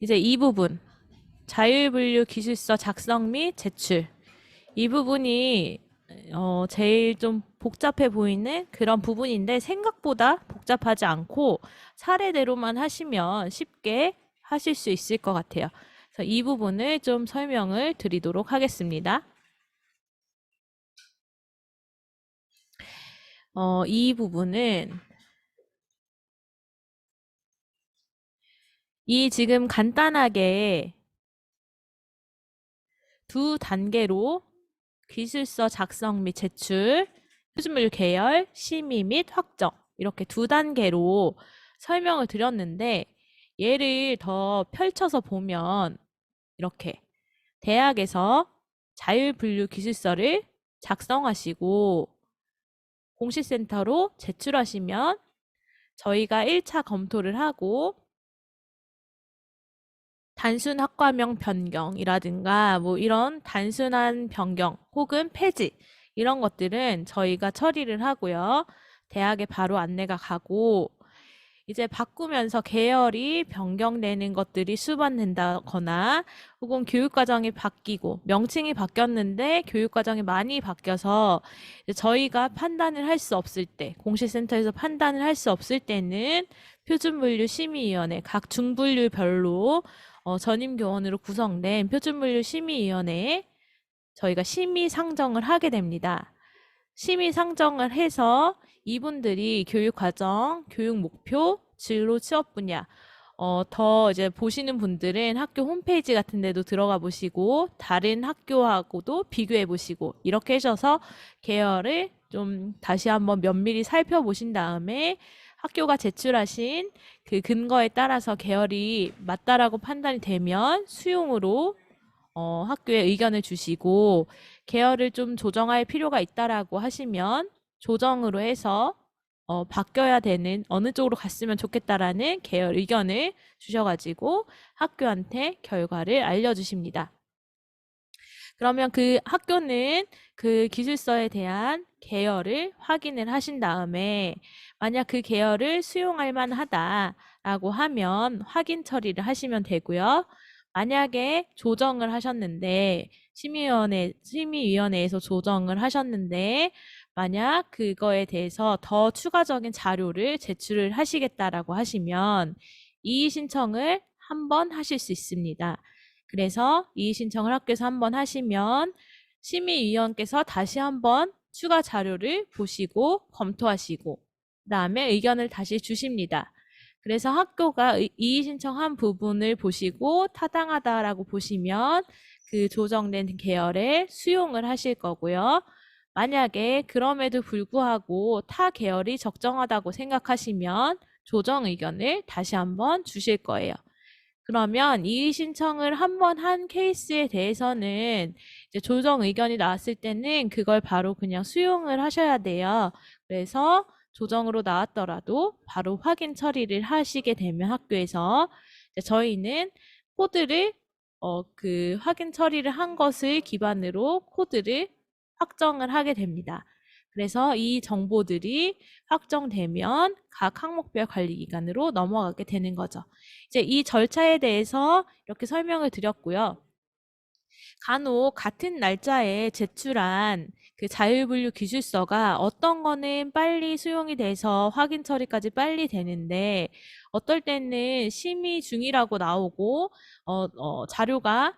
이제 이 부분. 자율분류 기술서 작성 및 제출. 이 부분이 어, 제일 좀 복잡해 보이는 그런 부분인데 생각보다 복잡하지 않고 사례대로만 하시면 쉽게 하실 수 있을 것 같아요. 그래서 이 부분을 좀 설명을 드리도록 하겠습니다. 어, 이 부분은 이 지금 간단하게 두 단계로 기술서 작성 및 제출, 표준물 계열, 심의 및 확정 이렇게 두 단계로 설명을 드렸는데 얘를 더 펼쳐서 보면 이렇게 대학에서 자율분류 기술서를 작성하시고 공시센터로 제출하시면 저희가 1차 검토를 하고 단순 학과명 변경이라든가 뭐 이런 단순한 변경 혹은 폐지 이런 것들은 저희가 처리를 하고요. 대학에 바로 안내가 가고 이제 바꾸면서 계열이 변경되는 것들이 수반된다거나 혹은 교육과정이 바뀌고 명칭이 바뀌었는데 교육과정이 많이 바뀌어서 저희가 판단을 할 수 없을 때 공시센터에서 판단을 할 수 없을 때는 표준분류 심의위원회 각 중분류별로 어, 전임 교원으로 구성된 표준분류 심의위원회에 저희가 심의 상정을 하게 됩니다. 심의 상정을 해서 이분들이 교육 과정, 교육 목표, 진로 취업 분야, 어, 더 이제 보시는 분들은 학교 홈페이지 같은 데도 들어가 보시고, 다른 학교하고도 비교해 보시고, 이렇게 하셔서 계열을 좀 다시 한번 면밀히 살펴보신 다음에 학교가 제출하신 그 근거에 따라서 계열이 맞다라고 판단이 되면 수용으로 어, 학교에 의견을 주시고 계열을 좀 조정할 필요가 있다라고 하시면 조정으로 해서 어, 바뀌어야 되는 어느 쪽으로 갔으면 좋겠다라는 계열 의견을 주셔가지고 학교한테 결과를 알려주십니다. 그러면 그 학교는 그 기술서에 대한 계열을 확인을 하신 다음에 만약 그 계열을 수용할 만하다라고 하면 확인 처리를 하시면 되고요. 만약에 조정을 하셨는데 심의위원회 심의위원회에서 조정을 하셨는데 만약 그거에 대해서 더 추가적인 자료를 제출을 하시겠다라고 하시면 이의 신청을 한 번 하실 수 있습니다. 그래서 이의 신청을 학교에서 한번 하시면 심의위원께서 다시 한번 추가 자료를 보시고 검토하시고 그다음에 의견을 다시 주십니다. 그래서 학교가 의- 이의 신청한 부분을 보시고 타당하다라고 보시면 그 조정된 계열에 수용을 하실 거고요. 만약에 그럼에도 불구하고 타 계열이 적정하다고 생각하시면 조정 의견을 다시 한번 주실 거예요. 그러면 이의 신청을 한 번 한 케이스에 대해서는 이제 조정 의견이 나왔을 때는 그걸 바로 그냥 수용을 하셔야 돼요. 그래서 조정으로 나왔더라도 바로 확인 처리를 하시게 되면 학교에서 저희는 코드를 어, 그 확인 처리를 한 것을 기반으로 코드를 확정을 하게 됩니다. 그래서 이 정보들이 확정되면 각 항목별 관리 기관으로 넘어가게 되는 거죠. 이제 이 절차에 대해서 이렇게 설명을 드렸고요. 간혹 같은 날짜에 제출한 그 자율분류 기술서가 어떤 거는 빨리 수용이 돼서 확인 처리까지 빨리 되는데 어떨 때는 심의 중이라고 나오고 어, 어, 자료가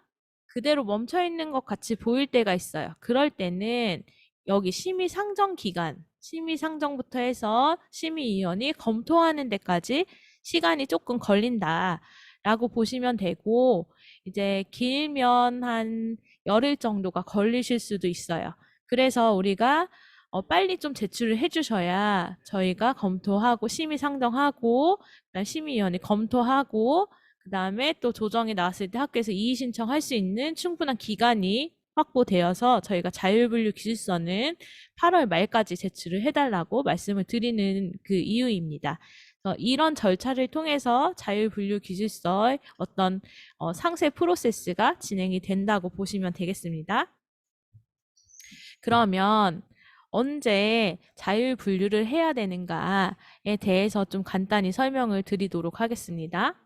그대로 멈춰 있는 것 같이 보일 때가 있어요. 그럴 때는 여기 심의 상정 기간, 심의 상정부터 해서 심의위원이 검토하는 데까지 시간이 조금 걸린다라고 보시면 되고 이제 길면 한 열흘 정도가 걸리실 수도 있어요. 그래서 우리가 어, 빨리 좀 제출을 해주셔야 저희가 검토하고 심의 상정하고 그다음 심의위원회 검토하고 그 다음에 또 조정이 나왔을 때 학교에서 이의 신청할 수 있는 충분한 기간이 확보되어서 저희가 자율분류 기술서는 8월 말까지 제출을 해달라고 말씀을 드리는 그 이유입니다. 이런 절차를 통해서 자율분류 기술서의 어떤 어, 상세 프로세스가 진행이 된다고 보시면 되겠습니다. 그러면 언제 자율분류를 해야 되는가에 대해서 좀 간단히 설명을 드리도록 하겠습니다.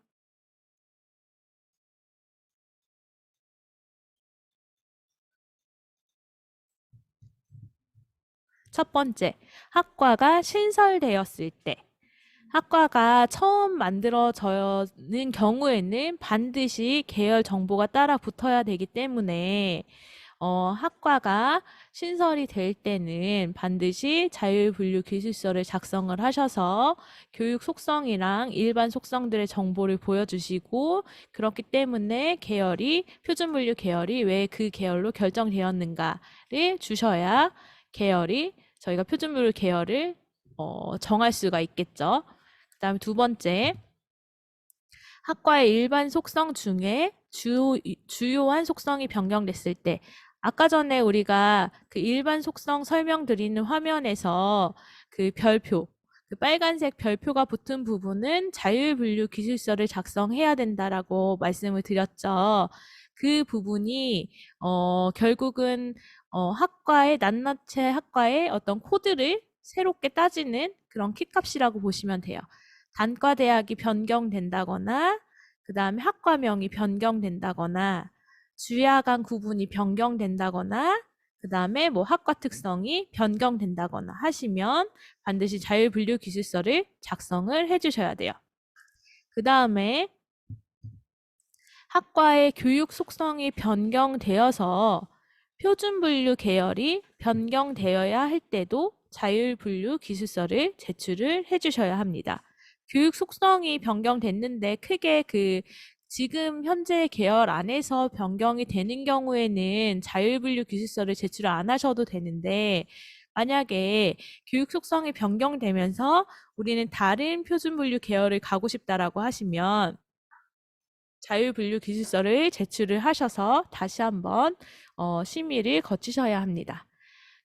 첫 번째, 학과가 신설되었을 때. 학과가 처음 만들어져는 경우에는 반드시 계열 정보가 따라 붙어야 되기 때문에 어, 학과가 신설이 될 때는 반드시 자율분류 기술서를 작성을 하셔서 교육 속성이랑 일반 속성들의 정보를 보여주시고 그렇기 때문에 계열이 표준분류 계열이 왜 그 계열로 결정되었는가를 주셔야 계열이 저희가 표준분류 계열을 어, 정할 수가 있겠죠. 그 다음 두 번째 학과의 일반 속성 중에 주, 주요한 속성이 변경됐을 때 아까 전에 우리가 그 일반 속성 설명드리는 화면에서 그 별표, 그 빨간색 별표가 붙은 부분은 자율분류 기술서를 작성해야 된다라고 말씀을 드렸죠. 그 부분이 어, 결국은 어, 학과의 낱낱이 학과의 어떤 코드를 새롭게 따지는 그런 키값이라고 보시면 돼요. 단과 대학이 변경된다거나 그 다음에 학과명이 변경된다거나 주야 간 구분이 변경된다거나 그 다음에 뭐 학과 특성이 변경된다거나 하시면 반드시 자율분류 기술서를 작성을 해 주셔야 돼요. 그 다음에 학과의 교육 속성이 변경되어서 표준 분류 계열이 변경되어야 할 때도 자율 분류 기술서를 제출을 해 주셔야 합니다. 교육 속성이 변경됐는데 크게 그 지금 현재 계열 안에서 변경이 되는 경우에는 자율분류 기술서를 제출 안 하셔도 되는데 만약에 교육 속성이 변경되면서 우리는 다른 표준분류 계열을 가고 싶다라고 하시면 자율분류 기술서를 제출을 하셔서 다시 한번 어, 심의를 거치셔야 합니다.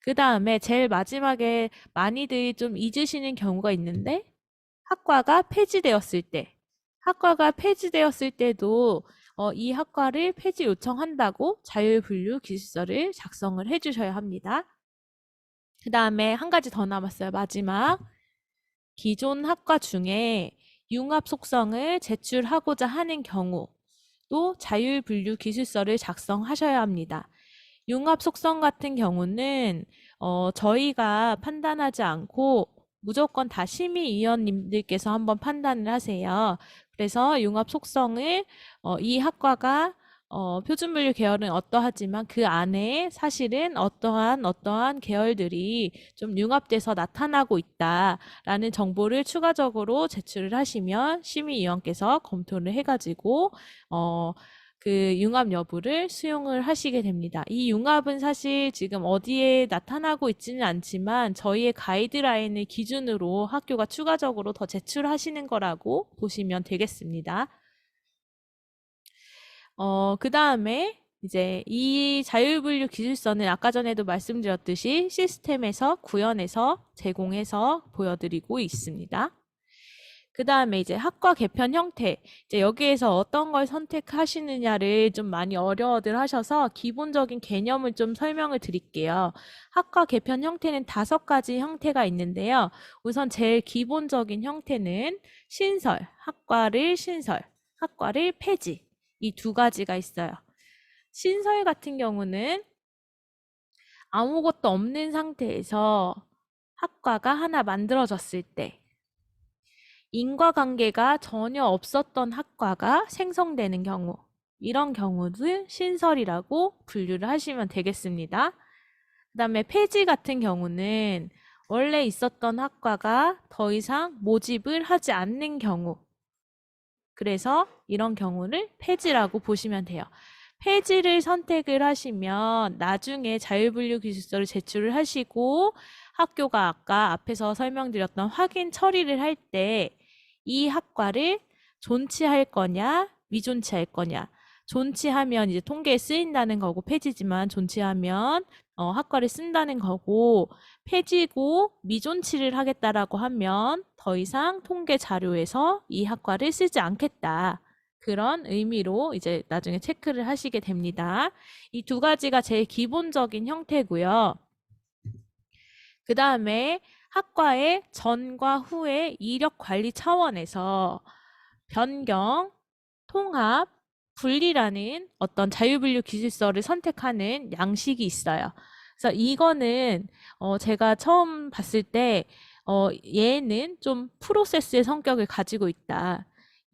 그 다음에 제일 마지막에 많이들 좀 잊으시는 경우가 있는데 학과가 폐지되었을 때 학과가 폐지되었을 때도 어, 이 학과를 폐지 요청한다고 자율분류 기술서를 작성을 해주셔야 합니다. 그 다음에 한 가지 더 남았어요. 마지막. 기존 학과 중에 융합 속성을 제출하고자 하는 경우 또 자율 분류 기술서를 작성하셔야 합니다. 융합 속성 같은 경우는 어, 저희가 판단하지 않고 무조건 다 심의위원님들께서 한번 판단을 하세요. 그래서 융합 속성을 어, 이 학과가 어, 표준분류 계열은 어떠하지만 그 안에 사실은 어떠한 어떠한 계열들이 좀 융합돼서 나타나고 있다라는 정보를 추가적으로 제출을 하시면 심의위원께서 검토를 해가지고 어, 그 융합 여부를 수용을 하시게 됩니다. 이 융합은 사실 지금 어디에 나타나고 있지는 않지만 저희의 가이드라인을 기준으로 학교가 추가적으로 더 제출하시는 거라고 보시면 되겠습니다. 어, 그 다음에 이제 이 자율분류 기술서는 아까 전에도 말씀드렸듯이 시스템에서 구현해서 제공해서 보여드리고 있습니다. 그 다음에 이제 학과 개편 형태. 이제 여기에서 어떤 걸 선택하시느냐를 좀 많이 어려워들 하셔서 기본적인 개념을 좀 설명을 드릴게요. 학과 개편 형태는 다섯 가지 형태가 있는데요. 우선 제일 기본적인 형태는 신설, 학과를 신설, 학과를 폐지. 이 두 가지가 있어요. 신설 같은 경우는 아무것도 없는 상태에서 학과가 하나 만들어졌을 때 인과관계가 전혀 없었던 학과가 생성되는 경우, 이런 경우를 신설이라고 분류를 하시면 되겠습니다. 그 다음에 폐지 같은 경우는 원래 있었던 학과가 더 이상 모집을 하지 않는 경우, 그래서 이런 경우를 폐지라고 보시면 돼요. 폐지를 선택을 하시면 나중에 자율분류 기술서를 제출을 하시고 학교가 아까 앞에서 설명드렸던 확인 처리를 할 때 이 학과를 존치할 거냐, 미존치할 거냐. 존치하면 이제 통계에 쓰인다는 거고 폐지지만 존치하면 어, 학과를 쓴다는 거고 폐지고 미존치를 하겠다라고 하면 더 이상 통계 자료에서 이 학과를 쓰지 않겠다. 그런 의미로 이제 나중에 체크를 하시게 됩니다. 이 두 가지가 제일 기본적인 형태고요. 그 다음에 학과의 전과 후의 이력 관리 차원에서 변경, 통합, 분리라는 어떤 자율분류 기술서를 선택하는 양식이 있어요. 그래서 이거는 어, 제가 처음 봤을 때 어, 얘는 좀 프로세스의 성격을 가지고 있다.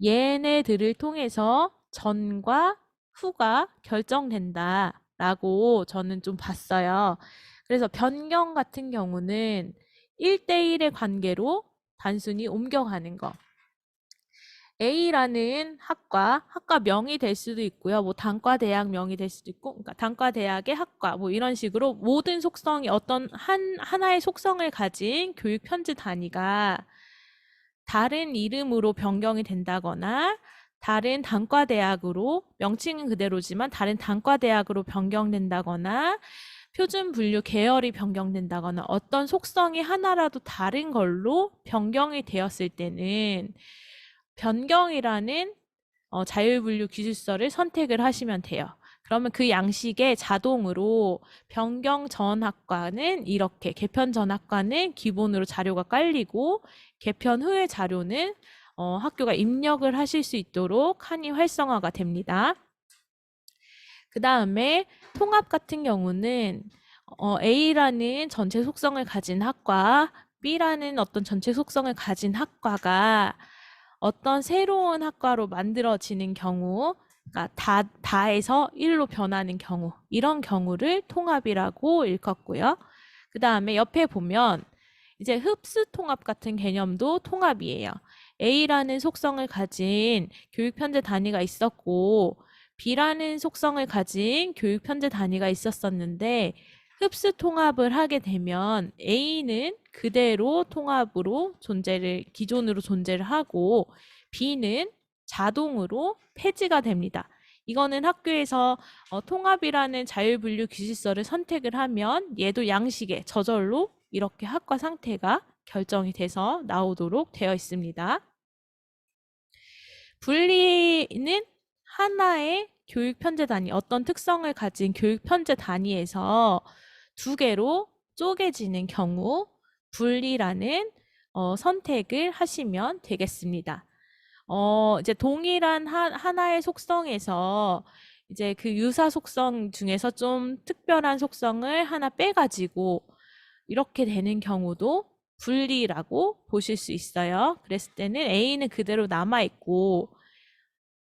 얘네들을 통해서 전과 후가 결정된다 라고 저는 좀 봤어요. 그래서 변경 같은 경우는 1대1의 관계로 단순히 옮겨가는 거. A라는 학과, 학과 명이 될 수도 있고요. 뭐 단과 대학 명이 될 수도 있고, 그러니까 단과 대학의 학과 뭐 이런 식으로 모든 속성이 어떤 한 하나의 속성을 가진 교육 편지 단위가 다른 이름으로 변경이 된다거나 다른 단과 대학으로 명칭은 그대로지만 다른 단과 대학으로 변경된다거나 표준 분류 계열이 변경된다거나 어떤 속성이 하나라도 다른 걸로 변경이 되었을 때는 변경이라는 어, 자율분류 기술서를 선택을 하시면 돼요. 그러면 그 양식에 자동으로 변경 전 학과는 이렇게, 개편 전 학과는 기본으로 자료가 깔리고 개편 후의 자료는 어, 학교가 입력을 하실 수 있도록 한이 활성화가 됩니다. 그 다음에 통합 같은 경우는 어, A라는 전체 속성을 가진 학과, B라는 어떤 전체 속성을 가진 학과가 어떤 새로운 학과로 만들어지는 경우, 그러니까 다, 다에서 1로 변하는 경우, 이런 경우를 통합이라고 일컫고요. 그 다음에 옆에 보면 이제 흡수 통합 같은 개념도 통합이에요. A라는 속성을 가진 교육 편제 단위가 있었고, B라는 속성을 가진 교육 편제 단위가 있었었는데, 흡수 통합을 하게 되면 A는 그대로 통합으로 존재를, 기존으로 존재를 하고 B는 자동으로 폐지가 됩니다. 이거는 학교에서 어, 통합이라는 자율분류 기술서를 선택을 하면 얘도 양식에 저절로 이렇게 학과 상태가 결정이 돼서 나오도록 되어 있습니다. 분리는 하나의 교육 편제 단위, 어떤 특성을 가진 교육 편제 단위에서 두 개로 쪼개지는 경우 분리라는 어, 선택을 하시면 되겠습니다. 어, 이제 동일한 하, 하나의 속성에서 이제 그 유사 속성 중에서 좀 특별한 속성을 하나 빼가지고 이렇게 되는 경우도 분리라고 보실 수 있어요. 그랬을 때는 A는 그대로 남아있고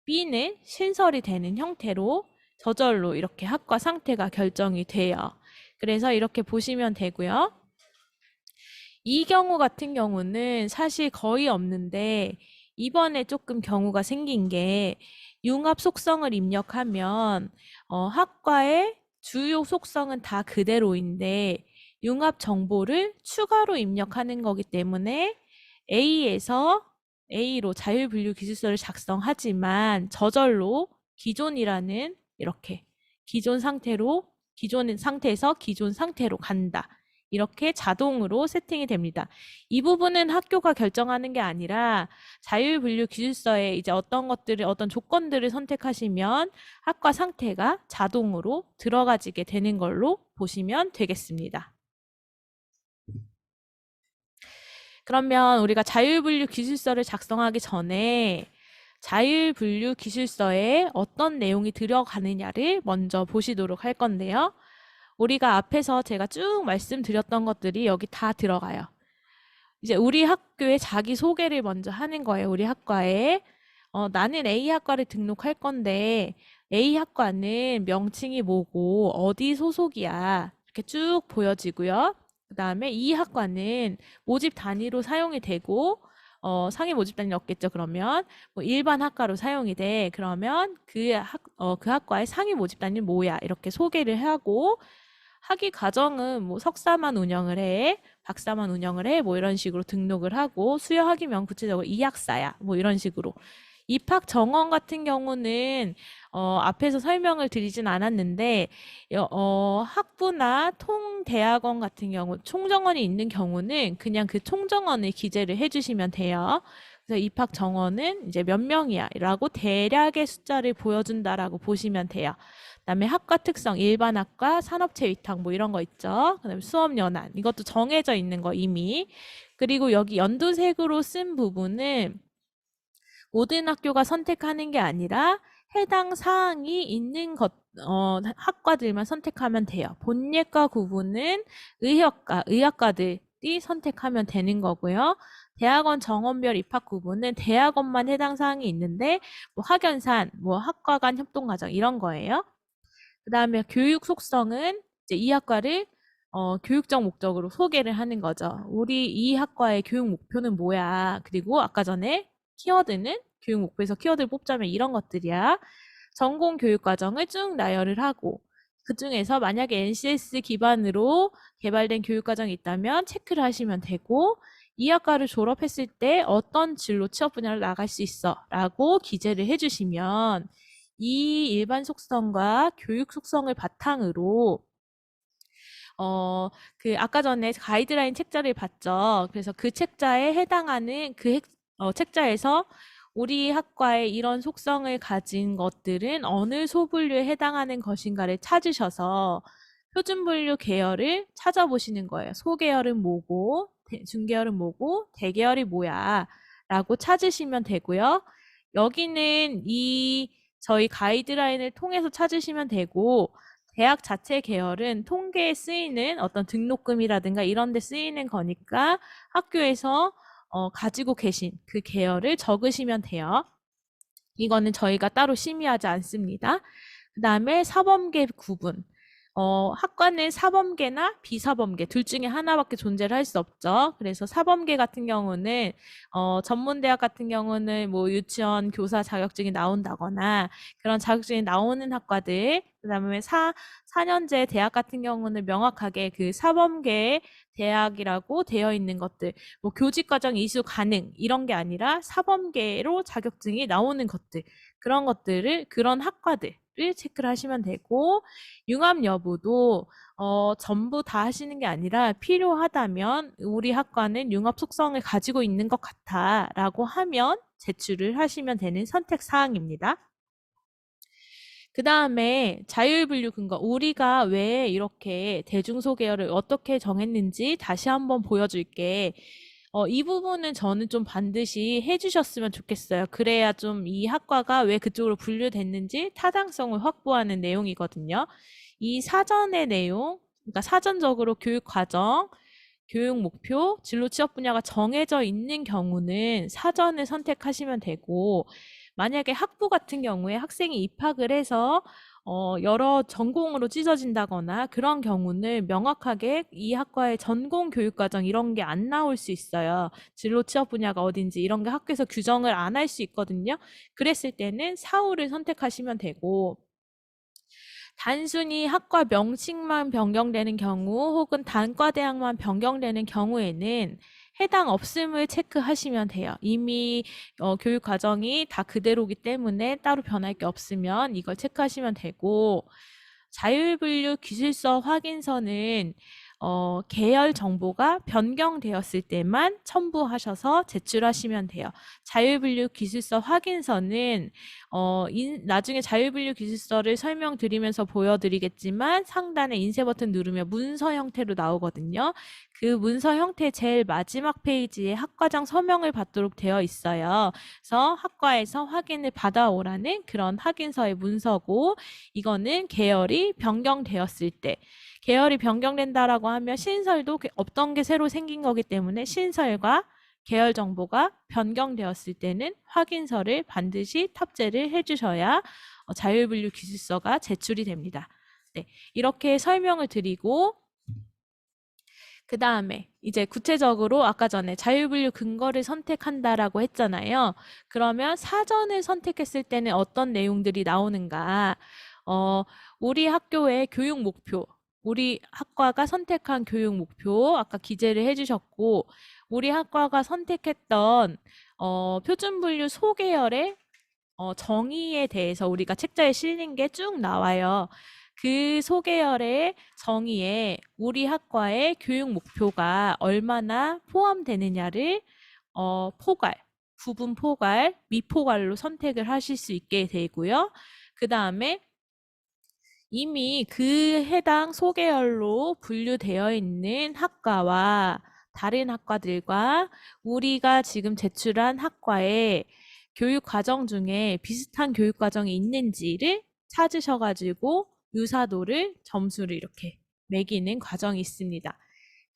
B는 신설이 되는 형태로 저절로 이렇게 학과 상태가 결정이 돼요. 그래서 이렇게 보시면 되고요. 이 경우 같은 경우는 사실 거의 없는데 이번에 조금 경우가 생긴 게 융합 속성을 입력하면 어, 학과의 주요 속성은 다 그대로인데 융합 정보를 추가로 입력하는 거기 때문에 A에서 A로 자율분류 기술서를 작성하지만 저절로 기존이라는 이렇게 기존 상태로 기존 상태에서 기존 상태로 간다. 이렇게 자동으로 세팅이 됩니다. 이 부분은 학교가 결정하는 게 아니라 자율분류 기술서에 이제 어떤 것들을 어떤 조건들을 선택하시면 학과 상태가 자동으로 들어가지게 되는 걸로 보시면 되겠습니다. 그러면 우리가 자율분류 기술서를 작성하기 전에 자율분류 기술서에 어떤 내용이 들어가느냐를 먼저 보시도록 할 건데요. 우리가 앞에서 제가 쭉 말씀드렸던 것들이 여기 다 들어가요. 이제 우리 학교에 자기 소개를 먼저 하는 거예요. 우리 학과에. 어, 나는 A 학과를 등록할 건데 A 학과는 명칭이 뭐고 어디 소속이야. 이렇게 쭉 보여지고요. 그 다음에 이 학과는 모집 단위로 사용이 되고 어, 상위 모집 단위 없겠죠. 그러면 뭐 일반 학과로 사용이 돼. 그러면 그 학, 어, 그 학과의 상위 모집 단위는 뭐야? 이렇게 소개를 하고 학위 과정은 뭐 석사만 운영을 해, 박사만 운영을 해, 뭐 이런 식으로 등록을 하고 수여 학위명 구체적으로 이 학사야, 뭐 이런 식으로. 입학 정원 같은 경우는 어, 앞에서 설명을 드리진 않았는데 어, 학부나 통대학원 같은 경우 총정원이 있는 경우는 그냥 그 총정원을 기재를 해주시면 돼요. 그래서 입학 정원은 이제 몇 명이야라고 대략의 숫자를 보여준다라고 보시면 돼요. 그다음에 학과 특성, 일반 학과, 산업체 위탁 뭐 이런 거 있죠. 그다음에 수업 연한 이것도 정해져 있는 거 이미. 그리고 여기 연두색으로 쓴 부분은 모든 학교가 선택하는 게 아니라 해당 사항이 있는 것, 어, 학과들만 선택하면 돼요. 본예과 구분은 의학과, 의학과들이 선택하면 되는 거고요. 대학원 정원별 입학 구분은 대학원만 해당 사항이 있는데, 뭐 학연산, 뭐 학과 간 협동과정 이런 거예요. 그 다음에 교육 속성은 이제 이 학과를 어, 교육적 목적으로 소개를 하는 거죠. 우리 이 학과의 교육 목표는 뭐야? 그리고 아까 전에 키워드는 교육 목표에서 키워드를 뽑자면 이런 것들이야. 전공 교육 과정을 쭉 나열을 하고 그 중에서 만약에 NCS 기반으로 개발된 교육 과정이 있다면 체크를 하시면 되고 이 학과를 졸업했을 때 어떤 진로 취업 분야로 나갈 수 있어 라고 기재를 해주시면 이 일반 속성과 교육 속성을 바탕으로 어, 그 아까 전에 가이드라인 책자를 봤죠. 그래서 그 책자에 해당하는 그 핵- 어, 책자에서 우리 학과의 이런 속성을 가진 것들은 어느 소분류에 해당하는 것인가를 찾으셔서 표준 분류 계열을 찾아보시는 거예요. 소계열은 뭐고, 대- 중계열은 뭐고, 대계열이 뭐야 라고 찾으시면 되고요. 여기는 이 저희 가이드라인을 통해서 찾으시면 되고, 대학 자체 계열은 통계에 쓰이는 어떤 등록금이라든가 이런 데 쓰이는 거니까 학교에서 어, 가지고 계신 그 계열을 적으시면 돼요. 이거는 저희가 따로 심의하지 않습니다. 그 다음에 사범계 구분. 어, 학과는 사범계나 비사범계 둘 중에 하나밖에 존재를 할 수 없죠. 그래서 사범계 같은 경우는 어, 전문대학 같은 경우는 뭐 유치원 교사 자격증이 나온다거나 그런 자격증이 나오는 학과들, 그다음에 사 4년제 대학 같은 경우는 명확하게 그 사범계 대학이라고 되어 있는 것들, 뭐 교직 과정 이수 가능 이런 게 아니라 사범계로 자격증이 나오는 것들, 그런 것들을 그런 학과들을 체크를 하시면 되고 융합 여부도 어, 전부 다 하시는 게 아니라 필요하다면 우리 학과는 융합 속성을 가지고 있는 것 같아라고 하면 제출을 하시면 되는 선택 사항입니다. 그 다음에 자율분류 근거. 우리가 왜 이렇게 대중소계열을 어떻게 정했는지 다시 한번 보여줄게. 어, 이 부분은 저는 좀 반드시 해주셨으면 좋겠어요. 그래야 좀 이 학과가 왜 그쪽으로 분류됐는지 타당성을 확보하는 내용이거든요. 이 사전의 내용, 그러니까 사전적으로 교육 과정, 교육 목표, 진로 취업 분야가 정해져 있는 경우는 사전을 선택하시면 되고, 만약에 학부 같은 경우에 학생이 입학을 해서 어, 여러 전공으로 찢어진다거나 그런 경우는 명확하게 이 학과의 전공 교육 과정 이런 게 안 나올 수 있어요. 진로 취업 분야가 어딘지 이런 게 학교에서 규정을 안 할 수 있거든요. 그랬을 때는 사후를 선택하시면 되고 단순히 학과 명칭만 변경되는 경우 혹은 단과 대학만 변경되는 경우에는 해당 없음을 체크하시면 돼요. 이미 어, 교육 과정이 다 그대로기 때문에 따로 변할 게 없으면 이걸 체크하시면 되고 자율분류 기술서 확인서는 어, 계열 정보가 변경되었을 때만 첨부하셔서 제출하시면 돼요. 자율분류 기술서 확인서는 어, 인, 나중에 자율분류 기술서를 설명드리면서 보여드리겠지만 상단에 인쇄 버튼 누르면 문서 형태로 나오거든요. 그 문서 형태 제일 마지막 페이지에 학과장 서명을 받도록 되어 있어요. 그래서 학과에서 확인을 받아오라는 그런 확인서의 문서고 이거는 계열이 변경되었을 때 계열이 변경된다라고 하면 신설도 없던 게 새로 생긴 거기 때문에 신설과 계열 정보가 변경되었을 때는 확인서를 반드시 탑재를 해주셔야 어, 자율분류 기술서가 제출이 됩니다. 네, 이렇게 설명을 드리고 그 다음에 이제 구체적으로 아까 전에 자율분류 근거를 선택한다라고 했잖아요. 그러면 사전을 선택했을 때는 어떤 내용들이 나오는가? 어, 우리 학교의 교육 목표, 우리 학과가 선택한 교육 목표 아까 기재를 해주셨고 우리 학과가 선택했던 어, 표준 분류 소계열의 어, 정의에 대해서 우리가 책자에 실린 게 쭉 나와요. 그 소계열의 정의에 우리 학과의 교육 목표가 얼마나 포함되느냐를 어, 포괄, 부분 포괄, 미포괄로 선택을 하실 수 있게 되고요. 그 다음에 이미 그 해당 소계열로 분류되어 있는 학과와 다른 학과들과 우리가 지금 제출한 학과의 교육 과정 중에 비슷한 교육 과정이 있는지를 찾으셔가지고 유사도를 점수를 이렇게 매기는 과정이 있습니다.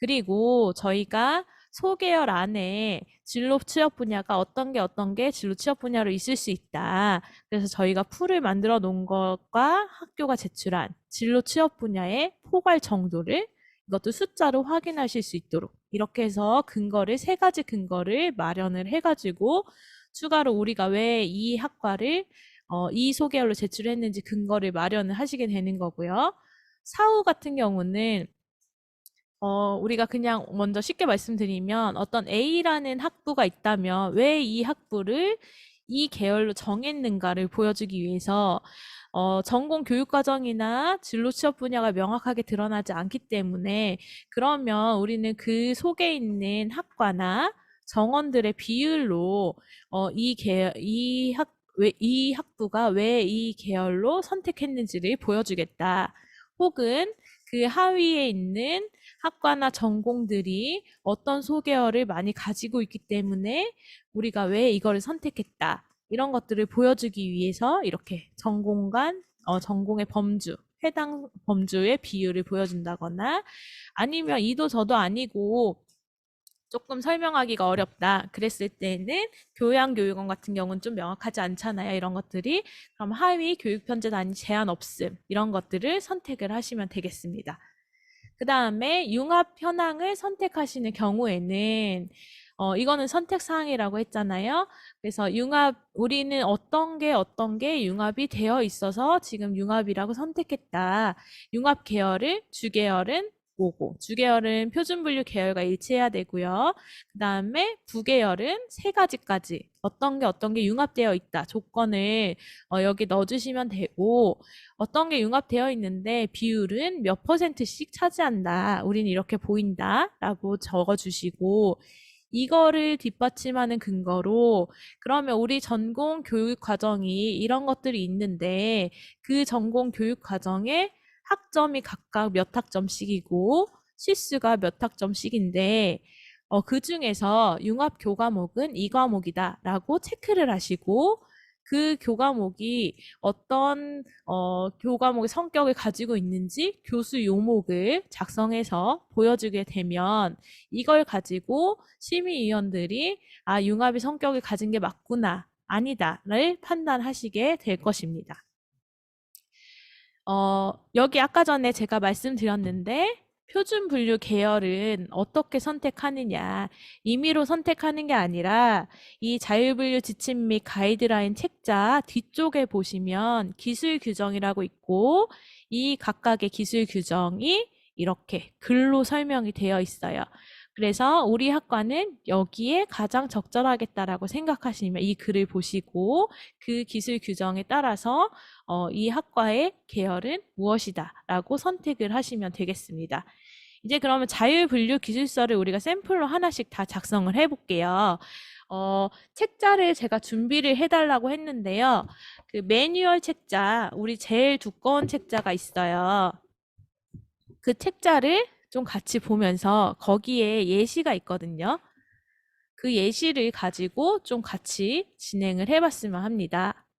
그리고 저희가 소계열 안에 진로 취업 분야가 어떤 게 어떤 게 진로 취업 분야로 있을 수 있다. 그래서 저희가 풀을 만들어 놓은 것과 학교가 제출한 진로 취업 분야의 포괄 정도를 이것도 숫자로 확인하실 수 있도록 이렇게 해서 근거를 세 가지 근거를 마련을 해가지고 추가로 우리가 왜 이 학과를 어, 이 소개열로 제출했는지 근거를 마련을 하시게 되는 거고요. 사후 같은 경우는 어, 우리가 그냥 먼저 쉽게 말씀드리면 어떤 A라는 학부가 있다면 왜 이 학부를 이 계열로 정했는가를 보여주기 위해서 어, 전공 교육 과정이나 진로 취업 분야가 명확하게 드러나지 않기 때문에 그러면 우리는 그 속에 있는 학과나 정원들의 비율로 어, 이 계, 이 학, 왜, 이 학부가 왜 이 계열로 선택했는지를 보여주겠다. 혹은 그 하위에 있는 학과나 전공들이 어떤 소계열을 많이 가지고 있기 때문에 우리가 왜 이거를 선택했다. 이런 것들을 보여주기 위해서 이렇게 전공 간, 어, 전공의 범주, 해당 범주의 비율을 보여준다거나 아니면 이도 저도 아니고 조금 설명하기가 어렵다. 그랬을 때는 교양 교육원 같은 경우는 좀 명확하지 않잖아요. 이런 것들이. 그럼 하위 교육 편제 단위 제한 없음. 이런 것들을 선택을 하시면 되겠습니다. 그 다음에 융합 현황을 선택하시는 경우에는 어, 이거는 선택사항이라고 했잖아요. 그래서 융합, 우리는 어떤 게 어떤 게 융합이 되어 있어서 지금 융합이라고 선택했다. 융합 계열을, 주계열은 오고, 주계열은 표준 분류 계열과 일치해야 되고요. 그 다음에 부계열은 세 가지까지 어떤 게 어떤 게 융합되어 있다. 조건을 어, 여기 넣어주시면 되고, 어떤 게 융합되어 있는데 비율은 몇 퍼센트씩 차지한다. 우린 이렇게 보인다. 라고 적어주시고, 이거를 뒷받침하는 근거로 그러면 우리 전공 교육 과정이 이런 것들이 있는데 그 전공 교육 과정에 학점이 각각 몇 학점씩이고 실수가 몇 학점씩인데 어, 그 중에서 융합 교과목은 이 과목이다라고 체크를 하시고 그 교과목이 어떤 어, 교과목의 성격을 가지고 있는지 교수 요목을 작성해서 보여주게 되면 이걸 가지고 심의위원들이 아 융합의 성격을 가진 게 맞구나 아니다를 판단하시게 될 것입니다. 어, 여기 아까 전에 제가 말씀드렸는데 표준 분류 계열은 어떻게 선택하느냐. 임의로 선택하는 게 아니라 이 자율분류 지침 및 가이드라인 책자 뒤쪽에 보시면 기술 규정이라고 있고 이 각각의 기술 규정이 이렇게 글로 설명이 되어 있어요. 그래서 우리 학과는 여기에 가장 적절하겠다라고 생각하시면 이 글을 보시고 그 기술 규정에 따라서 어, 이 학과의 계열은 무엇이다라고 선택을 하시면 되겠습니다. 이제 그러면 자율분류 기술서를 우리가 샘플로 하나씩 다 작성을 해볼게요. 어, 책자를 제가 준비를 해달라고 했는데요. 그 매뉴얼 책자, 우리 제일 두꺼운 책자가 있어요. 그 책자를 좀 같이 보면서 거기에 예시가 있거든요. 그 예시를 가지고 좀 같이 진행을 해봤으면 합니다.